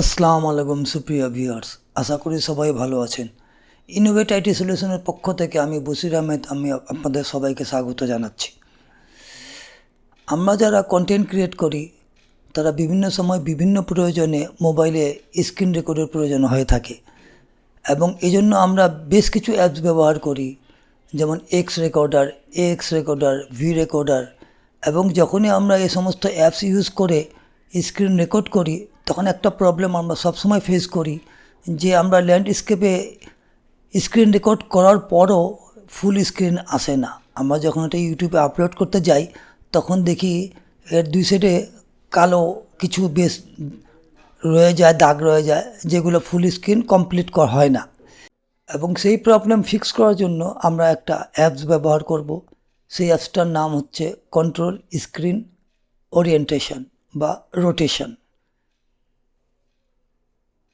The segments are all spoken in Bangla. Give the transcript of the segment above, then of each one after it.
আসসালামু আলাইকুম সুপ্রিয় ভিউয়ার্স, আশা করি সবাই ভালো আছেন। ইনোভেট আইটি সলিউশনের পক্ষ থেকে আমি বসির আহমেদ, আমি আপনাদের সবাইকে স্বাগত জানাচ্ছি। আমরা যারা কন্টেন্ট ক্রিয়েট করি, তারা বিভিন্ন সময় বিভিন্ন প্রয়োজনে মোবাইলে স্ক্রিন রেকর্ডের প্রয়োজন হয়ে থাকে। এবং এই জন্য আমরা বেশ কিছু অ্যাপস ব্যবহার করি, যেমন X recorder X recorder V recorder এবং যখনই আমরা এই সমস্ত অ্যাপস ইউজ করে স্ক্রিন রেকর্ড করি, তখন একটা প্রবলেম আমরা সবসময় ফেস করি, যে আমরা ল্যান্ডস্কেপে স্ক্রিন রেকর্ড করার পরও ফুল স্ক্রিন আসে না। আমরা যখন এটা ইউটিউবে আপলোড করতে যাই, তখন দেখি এর দুই সাইডে কালো কিছু বেশ রয়ে যায়, দাগ রয়ে যায়, যেগুলো ফুল স্ক্রিন কমপ্লিট করা হয় না। এবং সেই প্রবলেম ফিক্স করার জন্য আমরা একটা অ্যাপস ব্যবহার করব। সেই অ্যাপসটার নাম হচ্ছে কন্ট্রোল স্ক্রিন ওরিয়েন্টেশন বা রোটেশন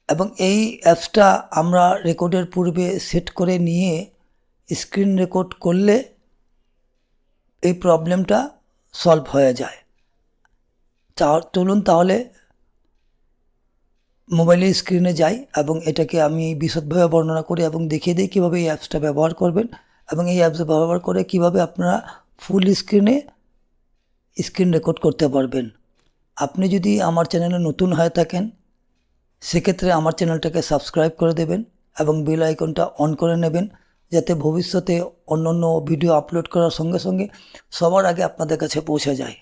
এবং এই অ্যাপসটা আমরা রেকর্ডের পূর্বে সেট করে নিয়ে স্ক্রিন রেকর্ড করলে এই প্রবলেমটা সলভ হয়ে যায়। চলুন তাহলে মোবাইলের স্ক্রিনে যাই এবং এটাকে আমি বিশদভাবে বর্ণনা করি এবং দেখিয়ে দিই কীভাবে এই অ্যাপসটা ব্যবহার করবেন এবং এই অ্যাপস ব্যবহার করে কীভাবে আপনারা ফুল স্ক্রিনে স্ক্রিন রেকর্ড করতে পারবেন। আপনি যদি আমার চ্যানেলে নতুন হয়ে থাকেন, সেক্ষেত্রে আমার চ্যানেলটাকে সাবস্ক্রাইব করে দেবেন এবং বেল আইকনটা অন করে নেবেন যাতে ভবিষ্যতে অন্য অন্য ভিডিও আপলোড করার সঙ্গে সঙ্গে সবার আগে আপনাদের কাছে পৌঁছে যায়।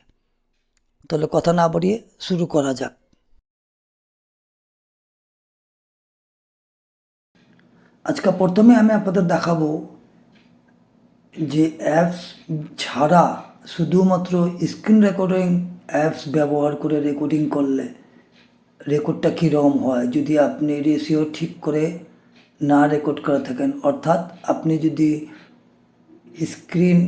তাহলে কথা না বাড়িয়ে শুরু করা যাক। আজকে প্রথমে আমি আপনাদের দেখাবো যে অ্যাপস ছাড়া শুধুমাত্র স্ক্রিন রেকর্ডিং অ্যাপস ব্যবহার করে রেকর্ডিং করলে রেকর্ডটা কীরকম হয়? যদি আপনি রেশিও ঠিক করে না রেকর্ড করে থাকেন, অর্থাৎ আপনি যদি স্ক্রিন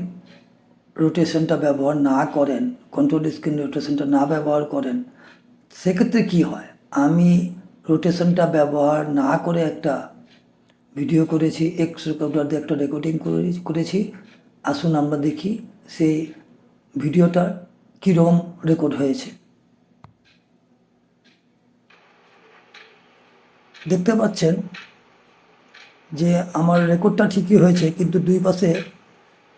রোটেশনটা ব্যবহার না করেন কন্ট্রোল স্ক্রিন রোটেশনটা না ব্যবহার করেন, সেক্ষেত্রে কি হয়? আমি রোটেশনটা ব্যবহার না করে একটা ভিডিও করেছি এক্স রেকর্ডার দিয়ে একটা রেকর্ডিং করেছি আসুন আমরা দেখি সেই ভিডিওটা কীরকম রেকর্ড হয়েছে? দেখতে পাচ্ছেন যে আমার রেকর্ডটা ঠিকই হয়েছে, কিন্তু দুই পাশে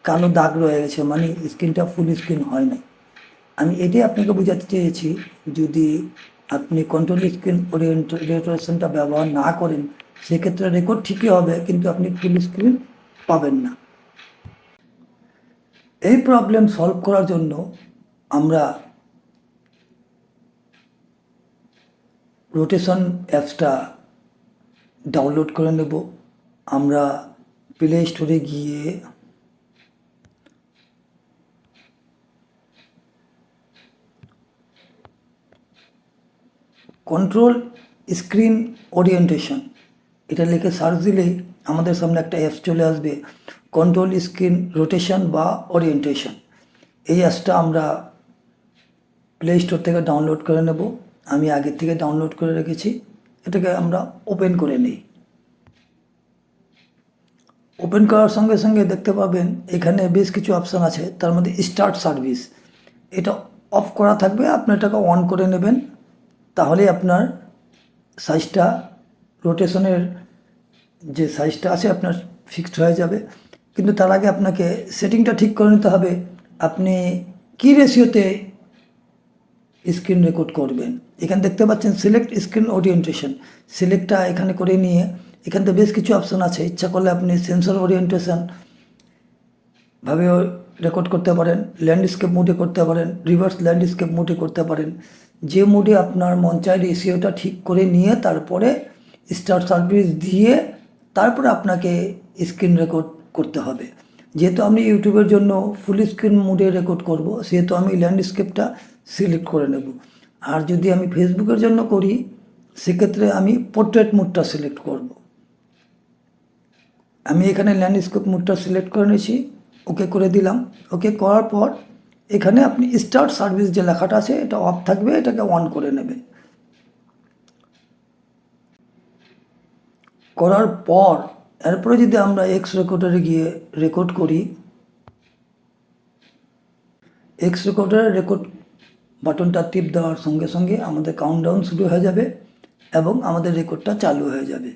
কালো দাগ রয়ে গেছে মানে স্ক্রিনটা ফুল স্ক্রিন হয় নাই। আমি এটাই আপনাকে বোঝাতে চেয়েছি, যদি আপনি কন্ট্রোল স্ক্রিন ওরিয়েন্টেশনটা ব্যবহার না করেন, সেক্ষেত্রে রেকর্ড ঠিকই হবে, কিন্তু আপনি ফুল স্ক্রিন পাবেন না। এই প্রবলেম সলভ করার জন্য আমরা রোটেশন অ্যাপসটা ডাউনলোড করে নেব। আমরা প্লে স্টোরে গিয়ে কন্ট্রোল স্ক্রিন ওরিয়েন্টেশন এটা লিখে সার্চ দিলেই আমাদের সামনে একটা অ্যাপস চলে আসবে। কন্ট্রোল স্ক্রিন রোটেশন বা ওরিয়েন্টেশন এই অ্যাপসটা আমরা প্লে স্টোর থেকে ডাউনলোড করে নেব। আমি আগের থেকে ডাউনলোড করে রেখেছি। এটাকে আমরা ওপেন করে নিই। ওপেন করার সঙ্গে সঙ্গে দেখতে পাবেন, এখানে বেশ কিছু অপশান আছে। তার মধ্যে স্টার্ট সার্ভিস এটা অফ করা থাকবে, আপনি এটাকে অন করে নেবেন। তাহলে আপনার সাইজটা রোটেশনের যে সাইজটা আছে, আপনার ফিক্সড হয়ে যাবে। কিন্তু তার আগে আপনাকে সেটিংটা ঠিক করে নিতে হবে। আপনি কী রেশিওতে স্ক্রিন রেকর্ড করবেন। এখানে দেখতে পাচ্ছেন সিলেক্ট স্ক্রিন ওরিয়েন্টেশন সিলেক্টটা এখানে করে নিয়ে, এখান থেকে বেশ কিছু অপশন আছে। ইচ্ছা করলে আপনি সেন্সর ওরিয়েন্টেশন ভাবে রেকর্ড করতে পারেন ল্যান্ডস্কেপ মুডে করতে পারেন রিভার্স ল্যান্ডস্কেপ মুডে করতে পারেন। যে মুডে আপনার মন চায় রেশিওটা ঠিক করে নিয়ে তারপরে স্টার সার্ভিস দিয়ে তারপরে আপনাকে স্ক্রিন রেকর্ড করতে হবে। যেহেতু আমি ইউটিউবের জন্য ফুল স্ক্রিন মুডে রেকর্ড করব, সেহেতু আমি ল্যান্ডস্কেপটা সিলেক্ট করে নেব। আর যদি আমি ফেসবুকের জন্য করি, সেক্ষেত্রে আমি পোর্ট্রেট মুডটা সিলেক্ট করব। আমি এখানে ল্যান্ডস্কেপ মুডটা সিলেক্ট করে নিয়েছি, ওকে করে দিলাম। ওকে করার পর এখানে আপনি স্টার্ট সার্ভিস যে লেখাটা আছে, এটা অফ থাকবে, এটাকে অন করে নেবেন। করার পর, এরপরে যদি আমরা এক্স রেকর্ডারে গিয়ে রেকর্ড করি এক্স রেকর্ডারে রেকর্ড বাটনটা টিপ দেওয়ার সঙ্গে সঙ্গে আমাদের কাউন্টডাউন শুরু হয়ে যাবে এবং আমাদের রেকর্ডটা চালু হয়ে যাবে।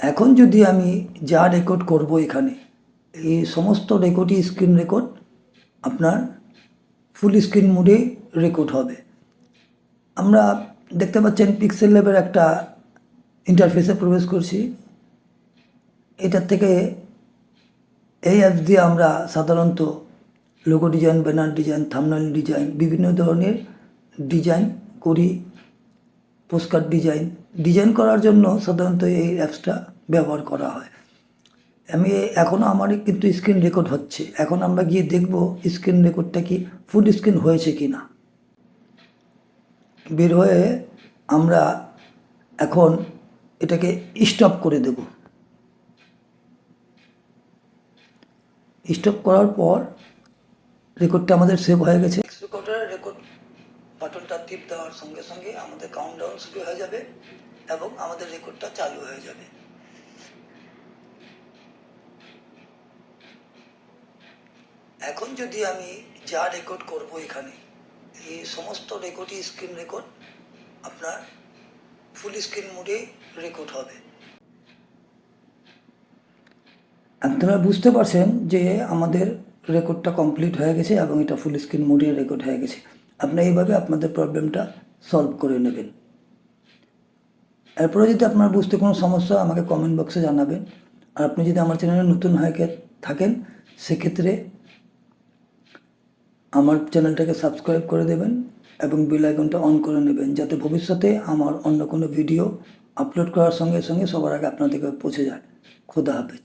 এখন যদি আমি যা রেকর্ড করব এখানে, এই সমস্ত রেকর্ডই স্ক্রিন রেকর্ড আপনার ফুল স্ক্রিন মোডে রেকর্ড হবে। আমরা দেখতে পাচ্ছেন পিক্সেল ল্যাবের একটা ইন্টারফেসে প্রবেশ করছি। এটার থেকে এই অ্যাপস দিয়ে আমরা সাধারণত logo design banner design thumbnail design বিভিন্ন ধরনের ডিজাইন করি পোস্টকার্ড ডিজাইন ডিজাইন করার জন্য সাধারণত এই অ্যাপসটা ব্যবহার করা হয়। আমি এখনও আমার কিন্তু স্ক্রিন রেকর্ড হচ্ছে। এখন আমরা গিয়ে দেখব স্ক্রিন রেকর্ডটা কি ফুল স্ক্রিন হয়েছে কি না বের হয়ে আমরা এখন এটাকে স্টপ করে দেব। স্টপ করার পর রেকর্ডটা আমাদের সেভ হয়ে গেছে। রেকর্ড বাটনটা টিপ দেওয়ার সঙ্গে সঙ্গে আমাদের কাউন্টডাউন শুরু হয়ে যাবে এবং আমাদের রেকর্ডটা চালু হয়ে যাবে। এখন যদি আমি যা রেকর্ড করব এখানে, এই সমস্ত রেকর্ডই স্ক্রিন রেকর্ড আপনার ফুল স্ক্রিন মোডে রেকর্ড হবে। আপনারা বুঝতে পারছেন যে আমাদের রেকর্ডটা কমপ্লিট হয়ে গেছে এবং এটা ফুল স্ক্রিন মোডে রেকর্ড হয়ে গেছে। আপনারা এইভাবে আপনাদের প্রবলেমটা সলভ করে নেবেন। এরপরে যদি আপনার বুঝতে কোনো সমস্যা আমাকে কমেন্ট বক্সে জানাবেন। আর আপনি যদি আমার চ্যানেলে নতুন হয়ে থাকেন, সেক্ষেত্রে আমার চ্যানেলটাকে সাবস্ক্রাইব করে দেবেন এবং বেল আইকনটা অন করে নেবেন, যাতে ভবিষ্যতে আমার অন্য কোনো ভিডিও আপলোড করার সঙ্গে সঙ্গে সবার আগে আপনাদেরকে পৌঁছে যায়। খোদা হাফেজ।